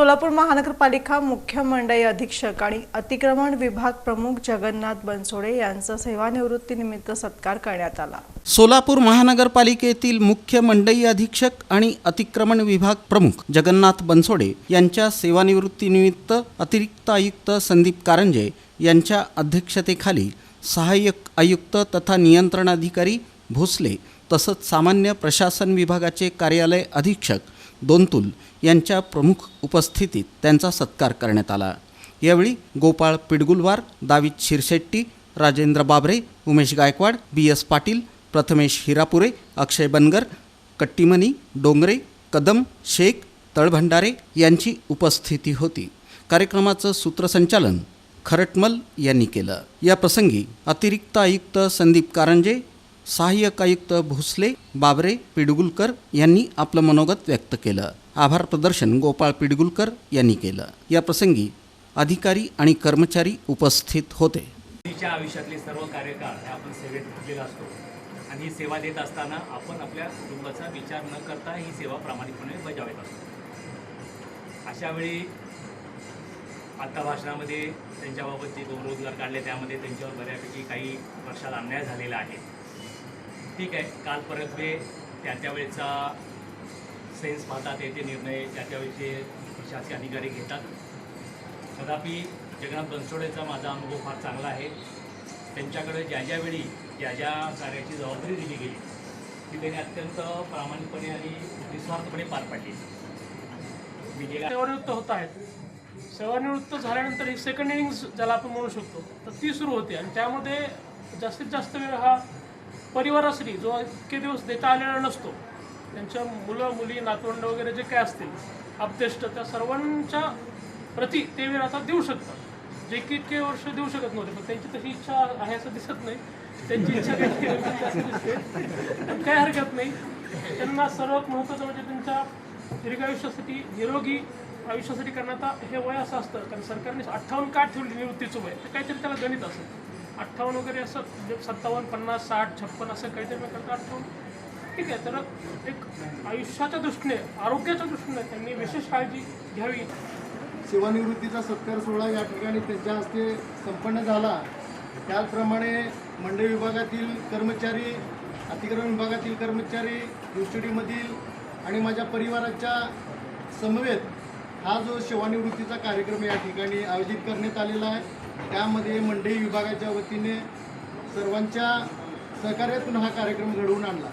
सोलापूर महानगरपालिका मुख्य मंडई अधीक्षक आणि अतिक्रमण विभाग प्रमुख जगन्नाथ बनसोडे यांचा सेवानिवृत्तीनिमित्त सत्कार करण्यात आला. सोलापूर महानगरपालिकेतील मुख्य मंडई अधीक्षक आणि अतिक्रमण विभाग प्रमुख जगन्नाथ बनसोडे यांच्या सेवानिवृत्तीनिमित्त अतिरिक्त आयुक्त संदीप कारंजे यांच्या अध्यक्षतेखाली सहाय्यक आयुक्त तथा नियंत्रण अधिकारी भोसले तसंच सामान्य प्रशासन विभागाचे कार्यालय अधीक्षक दोनतुल यांच्या प्रमुख उपस्थितीत त्यांचा सत्कार करण्यात आला. यावेळी गोपाळ पिडगुलवार दावीद शिरशेट्टी राजेंद्र बाबरे उमेश गायकवाड बी एस पाटील प्रथमेश हिरापुरे अक्षय बनगर कट्टीमनी डोंगरे कदम शेख तळभंडारे यांची उपस्थिती होती. कार्यक्रमाचं सूत्रसंचालन खरटमल यांनी केलं. या प्रसंगी अतिरिक्त आयुक्त संदीप कारंजे सहाय्यक आयुक्त भोसले बाबरे पिडगुलकर यांनी आपलं मनोगत व्यक्त केलं. आभार प्रदर्शन गोपाळ पिडगुलकर यांनी केलं. या प्रसंगी अधिकारी आणि कर्मचारी उपस्थित होते. तिच्या आयुष्यातले सर्व कार्यकाळ हे आपण सेवेत घेतलेला असतो. आणि ही सेवा देत असताना आपण आपल्या कुटुंबाचा विचार न करता ही सेवा प्रामाणिकपणे बजावत असतो. अशा वेळी आत्ता भाषणामध्ये त्यांच्याबाबत जे दोन रोजगार काढले त्यामध्ये त्यांच्यावर बऱ्यापैकी काही वर्षात अन्याय झालेला आहे. ठीक आहे. काल परतवे त्या त्यावेळेचा सेन्स पाहतात येते निर्णय त्या त्यावेळेचे प्रशासकीय अधिकारी घेतात. तथापि जगन्नाथ बनसोडेचा माझा अनुभव फार चांगला आहे. त्यांच्याकडे ज्या ज्या वेळी ज्या ज्या कार्याची जबाबदारी दिली गेली ती त्यांनी अत्यंत प्रामाणिकपणे आणि निस्वार्थपणे पार पाडली. मी गेल्या सेवानिवृत्त होत आहेत. सेवानिवृत्त झाल्यानंतर एक सेकंड इनिंग ज्याला आपण म्हणू शकतो तर ती सुरू होते आणि त्यामध्ये जास्तीत जास्त वेळ हा परिवारासाठी जो इतके दिवस देता आलेला नसतो त्यांच्या मुलं मुली नातवंड वगैरे जे काय असतील अपदेष्ट त्या सर्वांच्या प्रती ते वेळ आता देऊ शकतात. जे की इतके वर्ष देऊ शकत नव्हते पण त्यांची तशी इच्छा आहे असं दिसत नाही. त्यांची इच्छा काही हरकत नाही. त्यांना सर्वात महत्त्वाचं म्हणजे त्यांच्या दीर्घ आयुष्यासाठी निरोगी आयुष्यासाठी करण्यात हे वय असं असतं. कारण सरकारने अठ्ठावन्न का ठेवली निवृत्तीचं वय? तर काहीतरी त्याला गणित असेल. अठ्ठावन्न वगैरे असं म्हणजे सत्तावन्न पन्नास साठ छप्पन असं काहीतरी मी करता अठ्ठावन्न. ठीक आहे तर एक आयुष्याच्या दृष्टीने आरोग्याच्या दृष्टीने त्यांनी विशेष काळजी घ्यावी. सेवानिवृत्तीचा सत्कार सोहळा या ठिकाणी त्यांच्या हस्ते संपन्न झाला. त्याचप्रमाणे मंडळ विभागातील कर्मचारी अतिक्रमण विभागातील कर्मचारी युस्टडीमधील आणि माझ्या परिवाराच्या समवेत हा जो सेवानिवृत्तीचा कार्यक्रम या ठिकाणी आयोजित करण्यात आलेला आहे. त्यामध्ये मंडई विभागाच्या वतीने सर्वांच्या सहकार्यातून हा कार्यक्रम घडवून आणला.